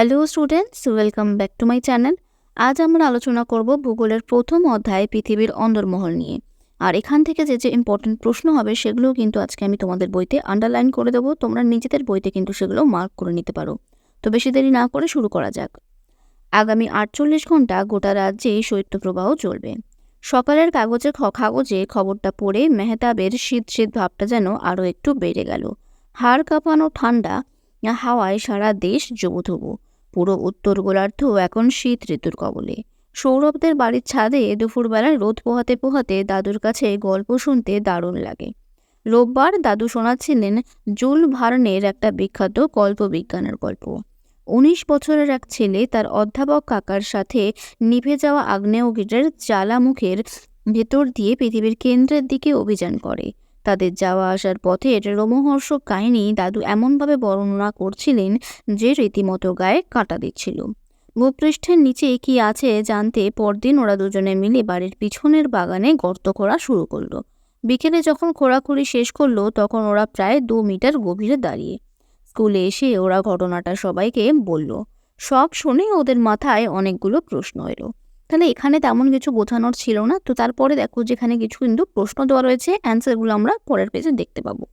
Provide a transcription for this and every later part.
Hello students welcome back to my channel আজ আমরা আলোচনা করব ভূগোলের প্রথম অধ্যায় পৃথিবীর অন্দরমহল নিয়ে। আর এখান থেকে যে যে ইম্পর্টেন্ট প্রশ্ন হবে, সেগুলোও কিন্তু আজকে আমি তোমাদের বইতে আন্ডারলাইন করে দেবো। তোমরা নিজেদের বইতে কিন্তু সেগুলো মার্ক করে নিতে পারো। তো বেশি দেরি না করে শুরু করা যাক। আগামী আটচল্লিশ ঘণ্টা গোটা রাজ্যে শৈত্যপ্রবাহ চলবে। সকালের কাগজে কাগজে খবরটা পড়ে মেহতাবের শীত শীত ভাবটা যেন আরও একটু বেড়ে গেল। হাড় কাঁপানো ঠান্ডা, হাওয়ায় সারা দেশ জবুথবু পুরো উত্তর গোলার্ধ এখন শীত ঋতুর কবলে। সৌরভদের বাড়ির ছাদে দুপুরবেলায় রোদ পোহাতে পোহাতে দাদুর কাছে গল্প শুনতে দারুণ লাগে। রোববার দাদু শোনাচ্ছিলেন জুল ভার্নের একটা বিখ্যাত কল্পবিজ্ঞানের গল্প। উনিশ বছরের এক ছেলে তার অধ্যাপক কাকার সাথে নিভে যাওয়া আগ্নেয়গিরির জ্বালামুখের ভেতর দিয়ে পৃথিবীর কেন্দ্রের দিকে অভিযান করে। তাদের যাওয়া আসার পথের রোমহর্ষক কাহিনী দাদু এমনভাবে বর্ণনা করছিলেন যে রীতিমতো গায়ে কাটা দিচ্ছিল। ভূপৃষ্ঠের নিচে কি আছে জানতে পরদিন ওরা দুজনে মিলে বাড়ির পিছনের বাগানে গর্ত করা শুরু করল। বিকেলে যখন খোঁড়াখুড়ি শেষ করল, তখন ওরা প্রায় দু মিটার গভীরে দাঁড়িয়ে। স্কুলে এসে ওরা ঘটনাটা সবাইকে বলল। সব শুনে ওদের মাথায় অনেকগুলো প্রশ্ন এলো। তাহলে এখানে তেমন কিছু বোঝানোর ছিল না। তো তারপরে দেখো যেখানে কিছু কিন্তু প্রশ্ন দেওয়া রয়েছে অ্যান্সারগুলো আমরা পরের পেজে দেখতে পাবো।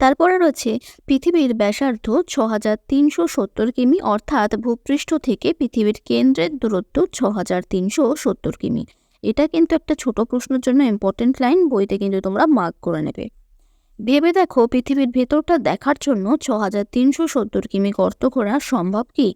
তারপরে রয়েছে, পৃথিবীর ব্যাসার্ধ ছ হাজার তিনশো সত্তর কিমি, অর্থাৎ ভূপৃষ্ঠ থেকে পৃথিবীর কেন্দ্রের দূরত্ব ছ হাজার তিনশো সত্তর কিমি। এটা কিন্তু একটা ছোট প্রশ্নের জন্য ইম্পর্টেন্ট লাইন বইতে কিন্তু তোমরা মার্ক করে নেবে। ভেবে দেখো, পৃথিবীর ভেতরটা দেখার জন্য ছ হাজার তিনশো সত্তর কিমি গর্ত করা সম্ভব কি?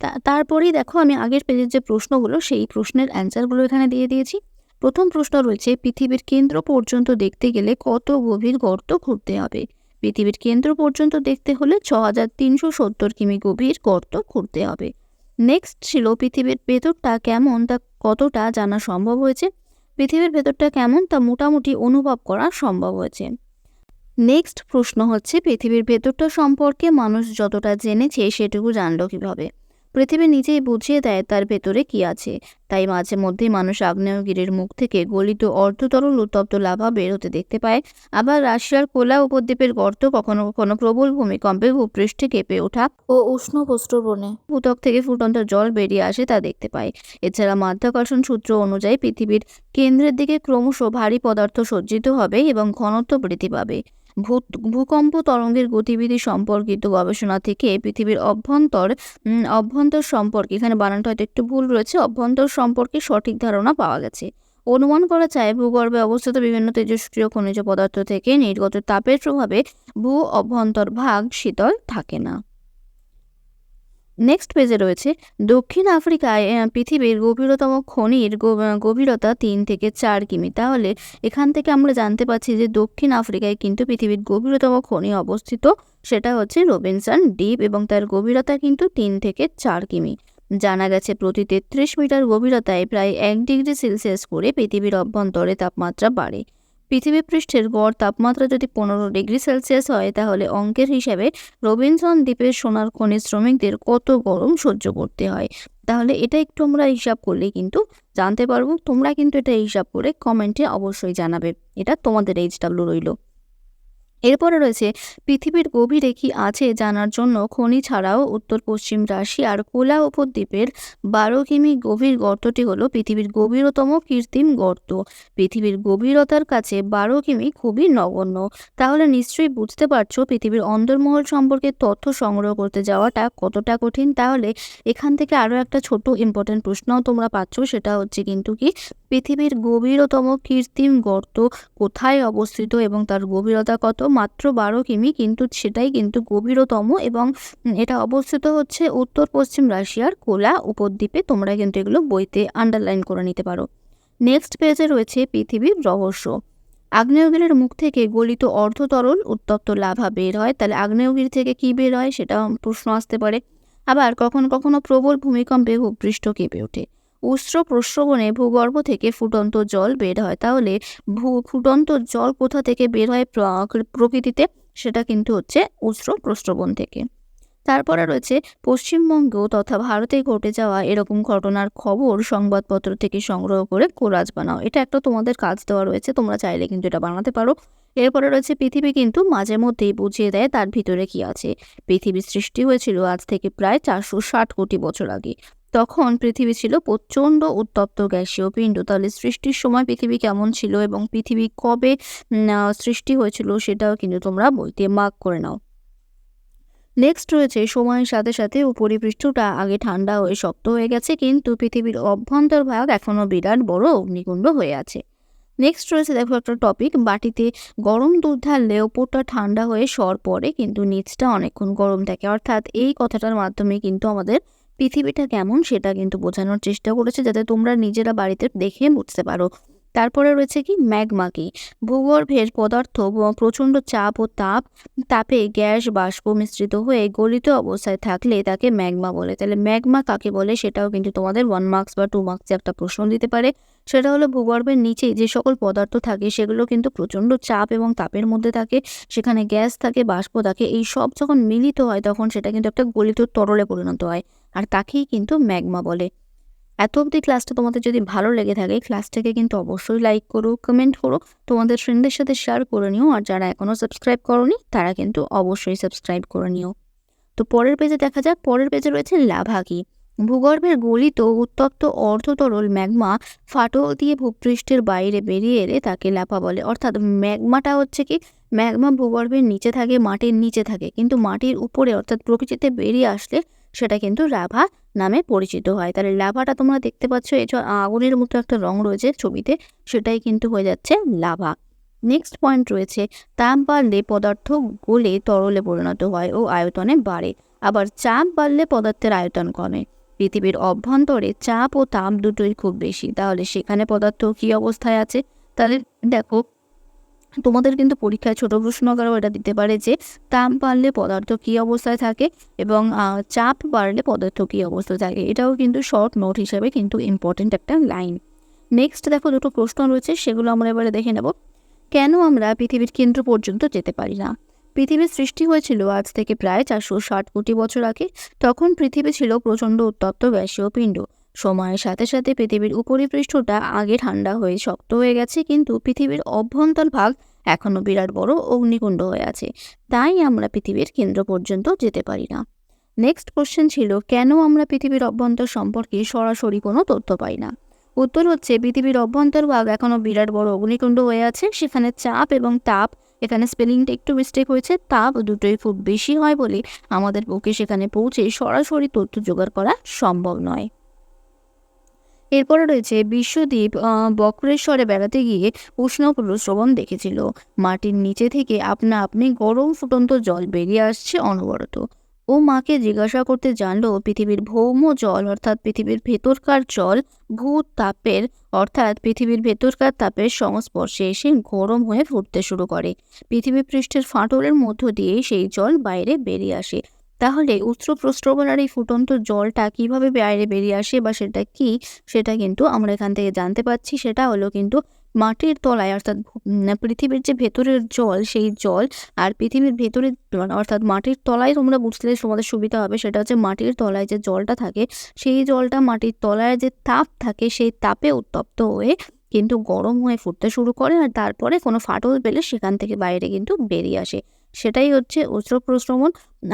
তারপরেই দেখো আমি আগের পেজের যে প্রশ্নগুলো, সেই প্রশ্নের অ্যান্সারগুলো এখানে দিয়ে দিয়েছি। প্রথম প্রশ্ন রয়েছে, পৃথিবীর কেন্দ্র পর্যন্ত দেখতে গেলে কত গভীর গর্ত খুঁড়তে হবে? পৃথিবীর কেন্দ্র পর্যন্ত দেখতে হলে ছ হাজার তিনশো সত্তর কিমি গভীর গর্ত খুঁড়তে হবে। নেক্সট ছিল, পৃথিবীর ভেতরটা কেমন তা কতটা জানা সম্ভব হয়েছে? পৃথিবীর ভেতরটা কেমন তা মোটামুটি অনুভব করা সম্ভব হয়েছে। নেক্সট প্রশ্ন হচ্ছে, পৃথিবীর ভেতরটা সম্পর্কে মানুষ যতটা জেনেছে সেটুকু জানলো কীভাবে? পৃথিবী নিজেই বুঝিয়ে দেয় তার ভেতরে কি আছে। তাই মাঝে মধ্যেই মানুষ আগ্নেয়গিরির মুখ থেকে গলিত অর্ধতরল উত্তপ্ত লাভা বের হতে দেখতে পায়। আবার রাশিয়ার কোলা উপদ্বীপের গর্ত কখনো কখনো প্রবল ভূমিকম্পে ভূপৃষ্ঠে কেঁপে ওঠা ও উষ্ণ প্রস্রবণে ভূতক থেকে ফুটন্ত জল বেরিয়ে আসে তা দেখতে পায়। এছাড়া মাধ্যাকর্ষণ সূত্র অনুযায়ী পৃথিবীর কেন্দ্রের দিকে ক্রমশ ভারী পদার্থ সজ্জিত হবে এবং ঘনত্ব বৃদ্ধি পাবে। ভূকম্প তরঙ্গের গতিবিধি সম্পর্কিত গবেষণা থেকে পৃথিবীর অভ্যন্তর অভ্যন্তর সম্পর্কে, এখানে বানানটা হয়তো একটু ভুল রয়েছে, অভ্যন্তর সম্পর্কে সঠিক ধারণা পাওয়া গেছে। অনুমান করা যায় ভূগর্ভে অবস্থিত বিভিন্ন তেজস্ক্রিয় খনিজ পদার্থ থেকে নির্গত তাপের প্রভাবে ভূ অভ্যন্তর ভাগ শীতল থাকে না। নেক্সট পেজে রয়েছে, দক্ষিণ আফ্রিকায় পৃথিবীর গভীরতম খনির গভীরতা তিন থেকে চার কিমি। তাহলে এখান থেকে আমরা জানতে পারছি যে দক্ষিণ আফ্রিকায় কিন্তু পৃথিবীর গভীরতম খনি অবস্থিত, সেটা হচ্ছে রবিনসন ডিপ এবং তার গভীরতা কিন্তু তিন থেকে চার কিমি। জানা গেছে প্রতি তেত্রিশ মিটার গভীরতায় প্রায় এক ডিগ্রি সেলসিয়াস করে পৃথিবীর অভ্যন্তরে তাপমাত্রা বাড়ে। পৃথিবী পৃষ্ঠের গড় তাপমাত্রা যদি পনেরো ডিগ্রি সেলসিয়াস হয়, তাহলে অঙ্কের হিসাবে রবিনসন দ্বীপের সোনার খনিজ শ্রমিকদের কত গরম সহ্য করতে হয়? তাহলে এটা একটু আমরা হিসাব করলে কিন্তু জানতে পারব। তোমরা কিন্তু এটা হিসাব করে কমেন্টে অবশ্যই জানাবে। এটা তোমাদের এইচ ডাব্লু রইল। এরপরে রয়েছে, পৃথিবীর গভীরে কি আছে জানার জন্য খনি ছাড়াও উত্তর পশ্চিম রাশিয়ার কোলা উপদ্বীপের বারো কিমি গভীর গর্তটি হলো পৃথিবীর গভীরতম কৃত্রিম গর্ত। পৃথিবীর গভীরতার কাছে বারো কিমি খুবই নগণ্য। তাহলে নিশ্চয়ই বুঝতে পারছ পৃথিবীর অন্দরমহল সম্পর্কে তথ্য সংগ্রহ করতে যাওয়াটা কতটা কঠিন। তাহলে এখান থেকে আরও একটা ছোট ইম্পর্টেন্ট প্রশ্নও তোমরা পাচ্ছ, সেটা হচ্ছে কিন্তু কি, পৃথিবীর গভীরতম কৃত্রিম গর্ত কোথায় অবস্থিত এবং তার গভীরতা কত? মাত্র বারো কিমি, কিন্তু সেটাই কিন্তু গভীরতম এবং এটা অবস্থিত হচ্ছে উত্তর পশ্চিম রাশিয়ার কোলা উপদ্বীপে। তোমরা কিন্তু এগুলো বইতে আন্ডারলাইন করে নিতে পারো। নেক্সট পেজে রয়েছে পৃথিবীর রহস্য। আগ্নেয়গিরির মুখ থেকে গলিত অর্ধতরল উত্তপ্ত লাভা বের হয়। তাহলে আগ্নেয়গিরি থেকে কি বের হয়? সেটা প্রশ্ন আসতে পারে। আবার কখনো কখনো প্রবল ভূমিকম্পে ভূপৃষ্ঠ কেঁপে ওঠে। উষ্ণ প্রস্রবণে ভূগর্ভ থেকে ফুটন্ত জল বের হয়। তাহলে ভূ, ফুটন্ত জল কোথা থেকে বের হয় প্র- প্রকৃতিতে? সেটা কিন্তু হচ্ছে উষ্ণ প্রস্রবণ থেকে। তারপরে রয়েছে পশ্চিমবঙ্গ তথা ভারতে ঘটে যাওয়া এরকম ঘটনার খবর সংবাদপত্র থেকে সংগ্রহ করে কোরাজ বানাও। এটা একটা তোমাদের কাজ দেওয়া রয়েছে, তোমরা চাইলে কিন্তু এটা বানাতে পারো। এরপরে রয়েছে পৃথিবী কিন্তু মাঝে মধ্যেই বুঝিয়ে দেয় তার ভিতরে কি আছে। পৃথিবীর সৃষ্টি হয়েছিল আজ থেকে প্রায় চারশো ষাট কোটি বছর আগে। তখন পৃথিবী ছিল প্রচণ্ড উত্তপ্ত গ্যাসীয় পিণ্ড তাহলে সৃষ্টির সময় পৃথিবী কেমন ছিল এবং পৃথিবী কবে সৃষ্টি হয়েছিল সেটাও কিন্তু তোমরা বইতে মার্ক করে নাও। নেক্সট রয়েছে, সময়ের সাথে সাথে উপরিপৃষ্ঠটা আগে ঠান্ডা হয়ে শক্ত হয়ে গেছে, কিন্তু পৃথিবীর অভ্যন্তর ভাগ এখনও বিরাট বড় অগ্নিকুণ্ড হয়ে আছে। নেক্সট রয়েছে, দেখো একটা টপিক বাটিতে গরম দুধ ঢাললে ওপরটা ঠান্ডা হয়ে সর পড়ে, কিন্তু নিচটা অনেকক্ষণ গরম থাকে। অর্থাৎ এই কথাটার মাধ্যমে কিন্তু আমাদের পৃথিবীটা কেমন সেটা কিন্তু বোঝানোর চেষ্টা করেছে যাতে তোমরা নিজেরা বাড়িতে দেখে বুঝতে পারো। তারপরে রয়েছে কি? ম্যাগমা কি? ভূগর্ভের পদার্থ প্রচণ্ড চাপ ও তাপ, তাপে গ্যাস বাষ্প মিশ্রিত হয়ে গলিত অবস্থায় থাকলে তাকে ম্যাগমা বলে। তাহলে ম্যাগমা কাকে বলে? সেটাও কিন্তু তোমাদের ওয়ান মার্কস বা টু মার্কসে একটা প্রশ্ন দিতে পারে। সেটা হলো ভূগর্ভের নিচে যে সকল পদার্থ থাকে সেগুলো কিন্তু প্রচণ্ড চাপ এবং তাপের মধ্যে থাকে, সেখানে গ্যাস থাকে, বাষ্প থাকে, এই সব যখন মিলিত হয় তখন সেটা কিন্তু একটা গলিত তরলে পরিণত হয়। আর তাকেই কিন্তু ম্যাগমা বলে। এত অবধি ক্লাসটা তোমাদের যদি ভালো লেগে থাকে ক্লাসটাকে কিন্তু অবশ্যই লাইক করো কমেন্ট করো, তোমাদের ফ্রেন্ডদের সাথে শেয়ার করে নিও, আর যারা এখনও সাবস্ক্রাইব করনি, তারা কিন্তু অবশ্যই সাবস্ক্রাইব করে নিও। তো পরের পেজে দেখা যাক, পরের পেজে রয়েছে লাভা কি? ভূগর্ভের গলিত উত্তপ্ত অর্ধতরল ম্যাগমা ফাটল দিয়ে ভূপৃষ্ঠের বাইরে বেরিয়ে এলে তাকে লাভা বলে। অর্থাৎ ম্যাগমাটা হচ্ছে কি? ম্যাগমা ভূগর্ভের নিচে থাকে, মাটির নিচে থাকে। কিন্তু মাটির উপরে, অর্থাৎ প্রকৃতিতে বেরিয়ে আসলে সেটা কিন্তু লাভা নামে পরিচিত হয়। তাহলে লাভাটা তোমরা দেখতে পাচ্ছ এটা আগুনের মতো একটা রং রয়েছে ছবিতে, সেটাই কিন্তু হয়ে যাচ্ছে লাভা। নেক্সট পয়েন্ট রয়েছে, তাপ বাড়লে পদার্থ গলে তরলে পরিণত হয় ও আয়তনে বাড়ে। আবার চাপ বাড়লে পদার্থের আয়তন কমে। পৃথিবীর অভ্যন্তরে চাপ ও তাপ দুটোই খুব বেশি। তাহলে সেখানে পদার্থ কী অবস্থায় আছে? তাহলে দেখো তোমাদের কিন্তু পরীক্ষায় ছোট প্রশ্ন আকারেও এটা দিতে পারে যে, তাপ বাড়লে পদার্থ কী অবস্থায় থাকে এবং চাপ বাড়লে পদার্থ কী অবস্থায় থাকে। এটাও কিন্তু শর্ট নোট হিসেবে কিন্তু ইম্পর্টেন্ট একটা লাইন নেক্সট দেখো দুটো প্রশ্ন রয়েছে, সেগুলো আমরা এবারে দেখে নেব। কেন আমরা পৃথিবীর কেন্দ্র পর্যন্ত যেতে পারি না? পৃথিবীর সৃষ্টি হয়েছিল আজ থেকে প্রায় চারশো ষাট কোটি বছর আগে। তখন পৃথিবী ছিল প্রচণ্ড উত্তপ্ত গ্যাসীয় পিণ্ড। সময়ের সাথে সাথে পৃথিবীর উপরিপৃষ্ঠটা আগে ঠান্ডা হয়ে শক্ত হয়ে গেছে, কিন্তু পৃথিবীর অভ্যন্তর ভাগ এখনও বিরাট বড় অগ্নিকুণ্ড হয়ে আছে। তাই আমরা পৃথিবীর কেন্দ্র পর্যন্ত যেতে পারি না। নেক্সট কোশ্চেন ছিল, কেন আমরা পৃথিবীর অভ্যন্তর সম্পর্কে সরাসরি কোনো তথ্য পাই না? উত্তর হচ্ছে, পৃথিবীর অভ্যন্তর ভাগ এখনও বিরাট বড় অগ্নিকুণ্ড হয়ে আছে, সেখানে চাপ এবং তাপ, এখানে স্পেলিংটা একটু মিস্টেক হয়েছে, তাপ দুটোই খুব বেশি হয় বলে আমাদের পক্ষে সেখানে পৌঁছে সরাসরি তথ্য জোগাড় করা সম্ভব নয়। এরপরে রয়েছে বিশ্বদ্বীপ বক্রেশ্বরে বেড়াতে গিয়ে উষ্ণ প্রস্রবণ দেখেছিল। মাটির নিচে থেকে আপনা আপনি গরম ফুটন্ত জল বেরিয়ে আসছে অনবরত। ও মাকে জিজ্ঞাসা করতে জানলো, পৃথিবীর ভৌম জল অর্থাৎ পৃথিবীর ভেতরকার জল ভূত তাপের, অর্থাৎ পৃথিবীর ভেতরকার তাপের সংস্পর্শে এসে গরম হয়ে ফুটতে শুরু করে। পৃথিবী পৃষ্ঠের ফাটলের মধ্য দিয়ে সেই জল বাইরে বেরিয়ে আসে। তাহলে উচ্চ প্রস্রবণার এই ফুটন্ত জলটা কীভাবে বাইরে বেরিয়ে আসে বা সেটা কি, সেটা কিন্তু আমরা এখান থেকে জানতে পারছি। সেটা হলো কিন্তু মাটির তলায় অর্থাৎ পৃথিবীর যে ভেতরের জল, সেই জল আর পৃথিবীর ভেতরের অর্থাৎ মাটির তলায় তোমরা বুঝতে তোমাদের সুবিধা হবে। সেটা হচ্ছে মাটির তলায় যে জলটা থাকে, সেই জলটা মাটির তলায় যে তাপ থাকে, সেই তাপে উত্তপ্ত হয়ে কিন্তু গরম হয়ে ফুটতে শুরু করে আর তারপরে কোনো ফাটল পেলে সেখান থেকে বাইরে কিন্তু বেরিয়ে আসে। সেটাই হচ্ছে উচ্চ প্রশ্রবণ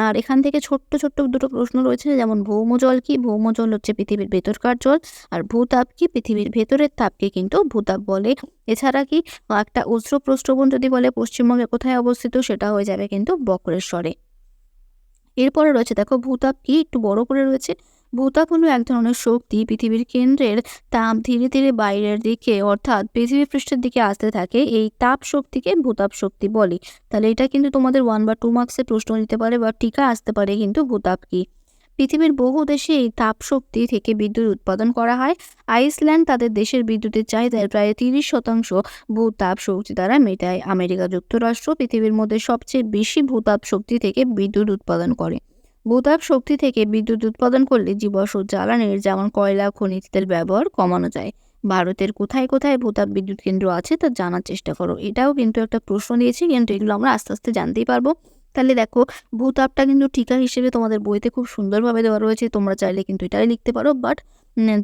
আর এখান থেকে ছোট্ট ছোট্ট দুটো প্রশ্ন রয়েছে, যেমন ভৌমজল কি? ভৌমজল হচ্ছে পৃথিবীর ভেতরকার জল, আর ভূতাপ কি? পৃথিবীর ভেতরের তাপকে কিন্তু ভূতাপ বলে। এছাড়া কি? একটা উচ্চ প্রশ্রবণ যদি বলে পশ্চিমবঙ্গে কোথায় অবস্থিত, সেটা হয়ে যাবে কিন্তু বক্রেশ্বরে। এরপরে রয়েছে, দেখো ভূতাপ কি? একটু বড় করে রয়েছে। ভূতাপ হলো এক ধরনের শক্তি পৃথিবীর কেন্দ্রের তাপ ধীরে ধীরে বাইরের দিকে, অর্থাৎ পৃথিবী পৃষ্ঠের দিকে আসতে থাকে, এই তাপ শক্তিকে ভূতাপ শক্তি বলে। তাহলে এটা কিন্তু তোমাদের ওয়ান বা টু মার্কসে প্রশ্ন নিতে পারে বা টিকা আসতে পারে কিন্তু ভূতাপ কি? পৃথিবীর বহু দেশে এই তাপ শক্তি থেকে বিদ্যুৎ উৎপাদন করা হয়। আইসল্যান্ড তাদের দেশের বিদ্যুতের চাহিদার প্রায় তিরিশ শতাংশ ভূতাপ শক্তি দ্বারা মেটায়। আমেরিকা যুক্তরাষ্ট্র পৃথিবীর মধ্যে সবচেয়ে বেশি ভূতাপ শক্তি থেকে বিদ্যুৎ উৎপাদন করে। ভূতাপ শক্তি থেকে বিদ্যুৎ উৎপাদন করলে জীবাশ্ম জ্বালানির যেমন কয়লা, খনিজ তেল ব্যবহার কমানো যায়। ভারতের কোথায় কোথায় ভূতাপ বিদ্যুৎ কেন্দ্র আছে তা জানার চেষ্টা করো। এটাও কিন্তু একটা প্রশ্ন দিয়েছি, কিন্তু এগুলো আমরা আস্তে আস্তে জানতেই পারব। তাহলে দেখো ভূতাপটা কিন্তু টিকা হিসেবে তোমাদের বইতে খুব সুন্দরভাবে দেওয়া রয়েছে, তোমরা চাইলে কিন্তু এটাই লিখতে পারো। বাট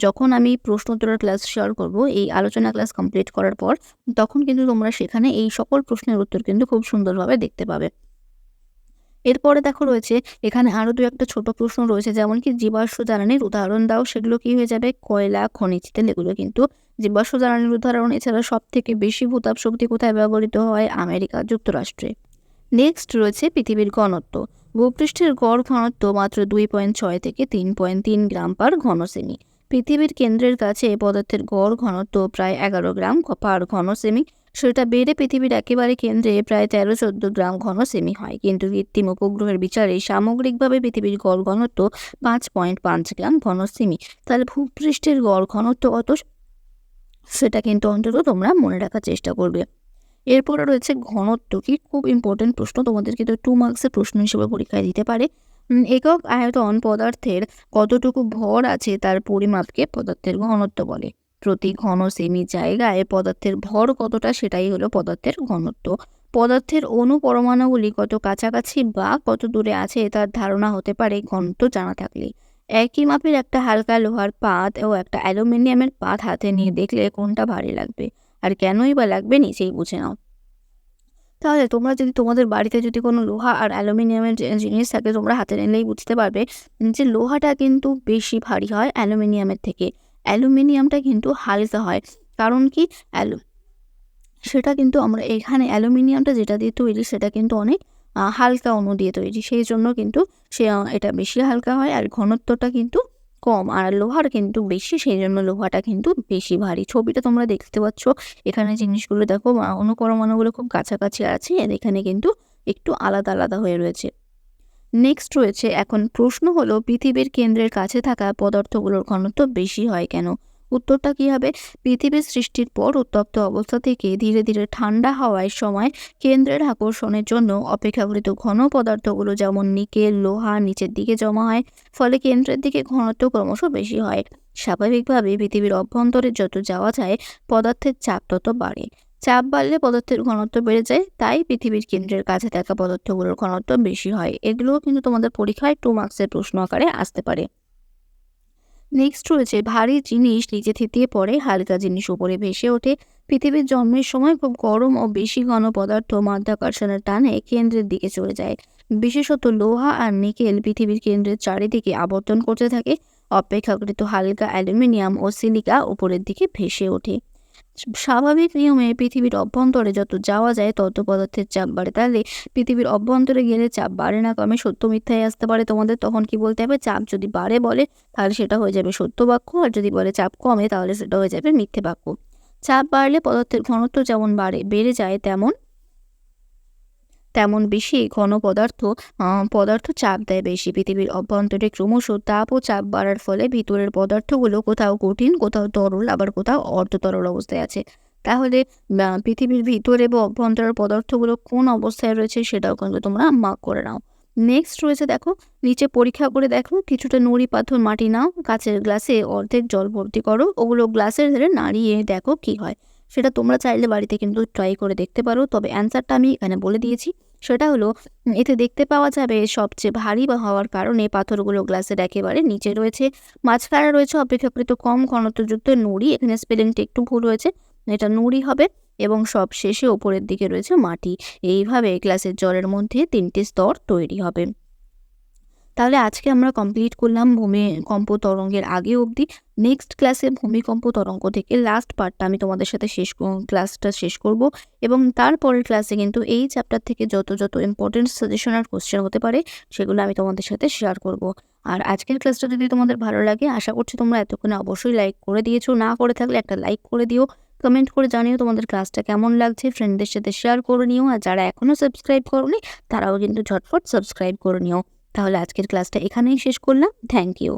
যখন আমি প্রশ্ন উত্তরের ক্লাস শেয়ার করব, এই আলোচনা ক্লাস কমপ্লিট করার পর, তখন কিন্তু তোমরা সেখানে এই সকল প্রশ্নের উত্তর কিন্তু খুব সুন্দরভাবে দেখতে পাবে। এরপরে দেখো রয়েছে, এখানে আরও দু একটা ছোট প্রশ্ন রয়েছে, যেমন কি জীবাশ্ম জ্বালানির উদাহরণ দাও, সেগুলো কি হয়ে যাবে? কয়লা, খনিজ, তেল, এগুলো কিন্তু জীবাশ্ম জ্বালানির উদাহরণ, এছাড়া সব থেকে বেশি ভূতাপ শক্তি কোথায় ব্যবহৃত হয়? আমেরিকা, যুক্তরাষ্ট্রে। নেক্সট রয়েছে পৃথিবীর ঘনত্ব। ভূপৃষ্ঠের গড় ঘনত্ব মাত্র দুই পয়েন্ট ছয় থেকে তিন পয়েন্ট তিন গ্রাম পার ঘনসেমি পৃথিবীর কেন্দ্রের কাছে পদার্থের গড় ঘনত্ব প্রায় এগারো গ্রাম পার ঘনসেমি সেটা বেড়ে পৃথিবীর একেবারে কেন্দ্রে প্রায় তেরো চোদ্দ গ্রাম ঘন সেমি হয়। কিন্তু কৃত্রিম উপগ্রহের বিচারে সামগ্রিকভাবে পৃথিবীর গড় ঘনত্ব পাঁচ পয়েন্ট পাঁচ গ্রাম ঘন সেমি। তাহলে ভূপৃষ্ঠের গড় ঘনত্ব কত? সেটা কিন্তু অন্তত তোমরা মনে রাখার চেষ্টা করবে। এরপরে রয়েছে ঘনত্ব কি? খুব ইম্পর্টেন্ট প্রশ্ন। তোমাদের কিন্তু টু মার্কসের প্রশ্ন হিসেবে পরীক্ষায় দিতে পারে। একক আয়তন পদার্থের কতটুকু ভর আছে তার পরিমাপকে পদার্থের ঘনত্ব বলে। প্রতি ঘন সেমি জায়গায় পদার্থের ভর কতটা সেটাই হলো পদার্থের ঘনত্ব। পদার্থের অণু পরমাণুগুলি কত কাছাকাছি বা কত দূরে আছে তার ধারণা হতে পারে ঘনত্ব জানা থাকলে। একই মাপের একটা হালকা লোহার পাত ও একটা অ্যালুমিনিয়ামের পাত হাতে নিয়ে দেখলে কোনটা ভারী লাগবে আর কেনই বা লাগবে নিচেই বুঝে নাও। তাহলে তোমরা যদি তোমাদের বাড়িতে যদি কোনো লোহা আর অ্যালুমিনিয়ামের জিনিস থাকে তোমরা হাতে নিলেই বুঝতে পারবে যে লোহাটা কিন্তু বেশি ভারী হয় অ্যালুমিনিয়ামের থেকে। অ্যালুমিনিয়ামটা কিন্তু হালকা হয়। কারণ কি? অ্যালু, সেটা কিন্তু আমরা এখানে অ্যালুমিনিয়ামটা যেটা দিয়ে তৈরি সেটা কিন্তু অনেক হালকা অণু দিয়ে তৈরি। সেই জন্য কিন্তু সে এটা বেশি হালকা হয় আর ঘনত্বটা কিন্তু কম আর লোহার কিন্তু বেশি, সেই জন্য লোহাটা কিন্তু বেশি ভারী। ছবিটা তোমরা দেখতে পাচ্ছ। এখানে জিনিসগুলো দেখো অনুপরমাণুগুলো খুব কাছাকাছি আছে। আর এখানে কিন্তু একটু আলাদা আলাদা হয়ে রয়েছে। নেক্সট রয়েছে, এখন প্রশ্ন হলো, পৃথিবীর কেন্দ্রের কাছে থাকা পদার্থগুলোর ঘনত্ব বেশি হয় কেন? উত্তরটা কী হবে? পৃথিবীর সৃষ্টির পর উত্তপ্ত অবস্থা থেকে ধীরে ধীরে ঠান্ডা হওয়ার সময় কেন্দ্রের আকর্ষণের জন্য অপেক্ষাকৃত ঘন পদার্থগুলো যেমন নিকেল, লোহা নিচের দিকে জমা হয়, ফলে কেন্দ্রের দিকে ঘনত্ব ক্রমশ বেশি হয়। স্বাভাবিকভাবে পৃথিবীর অভ্যন্তরে যত যাওয়া যায়, পদার্থের চাপ তত বাড়ে। চাপ বাড়লে পদার্থের ঘনত্ব বেড়ে যায়, তাই পৃথিবীর কেন্দ্রের কাছে থাকা পদার্থগুলোর ঘনত্ব বেশি হয়। এগুলোও কিন্তু তোমাদের পরীক্ষায় টু মার্কসের প্রশ্ন আকারে আসতে পারে। নেক্সট রয়েছে, ভারী জিনিস নিচে থিতিয়ে পড়ে, হালকা জিনিস উপরে ভেসে ওঠে। পৃথিবীর জন্মের সময় খুব গরম ও বেশি ঘন পদার্থ মাধ্যাকর্ষণের টানে কেন্দ্রের দিকে চলে যায়। বিশেষত লোহা আর নিকেল পৃথিবীর কেন্দ্রের চারিদিকে আবর্তন করতে থাকে। অপেক্ষাকৃত হালকা অ্যালুমিনিয়াম ও সিলিকা উপরের দিকে ভেসে ওঠে। স্বাভাবিক নিয়মে পৃথিবীর অভ্যন্তরে যত যাওয়া যায়, তত পদার্থের চাপ বাড়ে। তাহলে পৃথিবীর অভ্যন্তরে গেলে চাপ বাড়ে না কমে সত্য মিথ্যায় আসতে পারে তোমাদের, তখন কি বলতে হবে? চাপ যদি বাড়ে বলে, তাহলে সেটা হয়ে যাবে সত্য বাক্য, আর যদি বলে চাপ কমে, তাহলে সেটা হয়ে যাবে মিথ্যে বাক্য। চাপ বাড়লে পদার্থের ঘনত্ব যেমন বাড়ে, বেড়ে যায় তেমন তেমন বেশি ঘন পদার্থ পদার্থ চাপ দেয় বেশি। পৃথিবীর অভ্যন্তরে ক্রমশ তাপ ও চাপ বাড়ার ফলে ভিতরের পদার্থগুলো কোথাও কঠিন, কোথাও তরল, আবার কোথাও অর্ধতরল অবস্থায় আছে। তাহলে পৃথিবীর ভিতরে বা অভ্যন্তরের পদার্থগুলো কোন অবস্থায় রয়েছে সেটাও কিন্তু তোমরা মার্ক করে নাও। নেক্সট রয়েছে দেখো, নিচে পরীক্ষা করে দেখো, কিছুটা নুড়ি, পাথর, মাটি নাও কাছের গ্লাসে অর্ধেক জল ভর্তি করো, ওগুলো গ্লাসের ধরে নাড়িয়ে দেখো কি হয়। সেটা তোমরা চাইলে বাড়িতে কিন্তু ট্রাই করে দেখতে পারো। তবে অ্যান্সারটা আমি এখানে বলে দিয়েছি। সেটা হলো এতে দেখতে পাওয়া যাবে সবচেয়ে ভারী বা হওয়ার কারণে পাথরগুলো গ্লাসের একেবারে নিচে রয়েছে। মাঝখানে রয়েছে অপেক্ষাকৃত কম ঘনত্বযুক্ত নুড়ি। এখানে স্পেলিংটা একটু ভুল হয়েছে। এটা নুড়ি হবে এবং সব শেষে ওপরের দিকে রয়েছে মাটি। এইভাবে গ্লাসের জলের মধ্যে তিনটি স্তর তৈরি হবে। তাহলে আজকে আমরা কমপ্লিট করলাম ভূমিকম্প তরঙ্গের আগে অবধি। নেক্সট ক্লাসে ভূমিকম্প তরঙ্গ থেকে লাস্ট পার্টটা আমি তোমাদের সাথে শেষ ক্লাসটা শেষ করব। এবং তারপরের ক্লাসে কিন্তু এই চ্যাপ্টার থেকে যত যত ইম্পর্টেন্ট সাজেশন আর কোশ্চেন হতে পারে, সেগুলো আমি তোমাদের সাথে শেয়ার করব। আর আজকের ক্লাসটা যদি তোমাদের ভালো লাগে, আশা করছি তোমরা এতক্ষণে অবশ্যই লাইক করে দিয়েছ। না করে থাকলে একটা লাইক করে দিও কমেন্ট করে জানিও তোমাদের ক্লাসটা কেমন লাগছে ফ্রেন্ডদের সাথে শেয়ার করে নিও। আর যারা এখনও সাবস্ক্রাইব করনি, তারাও কিন্তু ঝটফট সাবস্ক্রাইব করে নিও। তাহলে আজকের ক্লাসটা এখানেই শেষ করলাম। Thank you